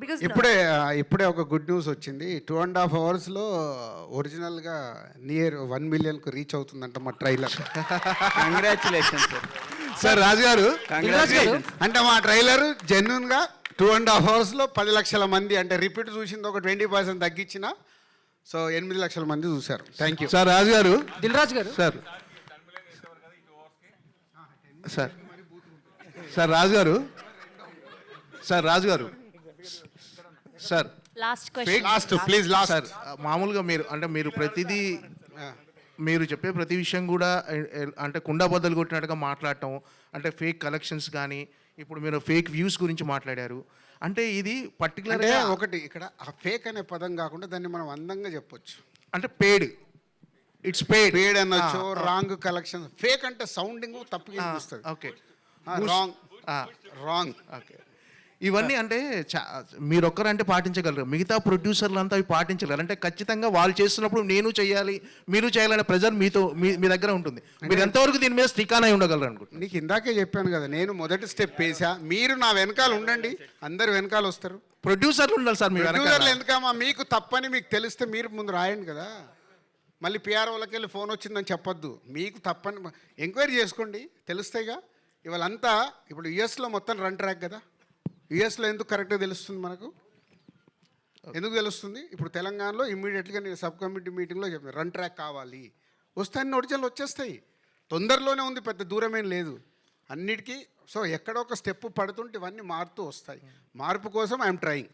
Because ఇప్పుడే ఇప్పుడే ఒక గుడ్ న్యూస్ వచ్చింది. టూ అండ్ హాఫ్ అవర్స్లో ఒరిజినల్గా నియర్ వన్ మిలియన్కు రీచ్ అవుతుందంట మా trailer congratulation sir sir Raju గారు అంటే మా ట్రైలర్ జెన్యున్గా టూ అండ్ హాఫ్ అవర్స్లో పది లక్షల మంది అంటే రిపీట్ చూసింది ఒక ట్వంటీ పర్సెంట్ తగ్గించిన సో ఎనిమిది లక్షల మంది చూశారు. థ్యాంక్ యూ సార్ రాజు గారు. దిల్ రాజు గారు. సార్ సార్ సార్ రాజు గారు. సార్ రాజు గారు. Sir last question last please last sir మామూలుగా మీరు అంటే మీరు ప్రతిదీ మీరు చెప్పే ప్రతి విషయం కూడా అంటే కుండా బద్దలు కొట్టినట్టుగా మాట్లాడటం అంటే ఫేక్ కలెక్షన్స్ కానీ ఇప్పుడు మీరు ఫేక్ వ్యూస్ గురించి మాట్లాడారు. అంటే ఇది అంటే పర్టికులర్గా ఒకటి ఇక్కడ ఆ ఫేక్ అనే పదం కాకుండా దాన్ని మనం అందంగా చెప్పొచ్చు. అంటే పేడ్ ఇట్స్ పేడ్ పేడ్ అనొచ్చు రాంగ్ కలెక్షన్ ఫేక్ అంటే సౌండింగ్ తప్పుగా వస్తుంది ఓకే రాంగ్ రాంగ్ ఓకే ఇవన్నీ అంటే చా- మీరు ఒక్కరంటే పాటించగలరు. మిగతా ప్రొడ్యూసర్లు అంతా అవి పాటించగలరు అంటే ఖచ్చితంగా వాళ్ళు చేస్తున్నప్పుడు నేను చేయాలి మీరు చేయాలనే ప్రెజర్ మీతో మీ మీ దగ్గర ఉంటుంది. మీరు ఎంతవరకు దీని మీద స్టికాన్ అయి ఉండగలరు అనుకుంటున్నారు? నీకు ఇందాకే చెప్పాను కదా నేను మొదటి స్టెప్ వేసా మీరు నా వెనకాల ఉండండి అందరు వెనకాల వస్తారు. ప్రొడ్యూసర్లు ఉండాలి సార్. ప్రొడ్యూసర్లు ఎందుకమ్మా మీకు తప్పని మీకు తెలిస్తే మీరు ముందు రాయండి కదా. మళ్ళీ పిఆర్ వాళ్ళకి వెళ్ళి ఫోన్ వచ్చిందని చెప్పొద్దు. మీకు తప్పని ఎంక్వైరీ చేసుకోండి తెలుస్తాయిగా. ఇవాళ అంతా ఇప్పుడు యుఎస్లో మొత్తం రన్ ట్రాక్ కదా. యుఎస్లో ఎందుకు కరెక్ట్గా తెలుస్తుంది మనకు? ఎందుకు తెలుస్తుంది? ఇప్పుడు తెలంగాణలో ఇమ్మీడియట్గా నేను సబ్ కమిటీ మీటింగ్లో చెప్పాను రన్ ట్రాక్ కావాలి. వస్తాయని ఒరిజినల్ వచ్చేస్తాయి. తొందరలోనే ఉంది పెద్ద దూరమేం లేదు. అన్నిటికీ సో ఎక్కడో ఒక స్టెప్ పడుతుంటే ఇవన్నీ మారుతూ వస్తాయి. మార్పు కోసం ఐఎమ్ ట్రయింగ్.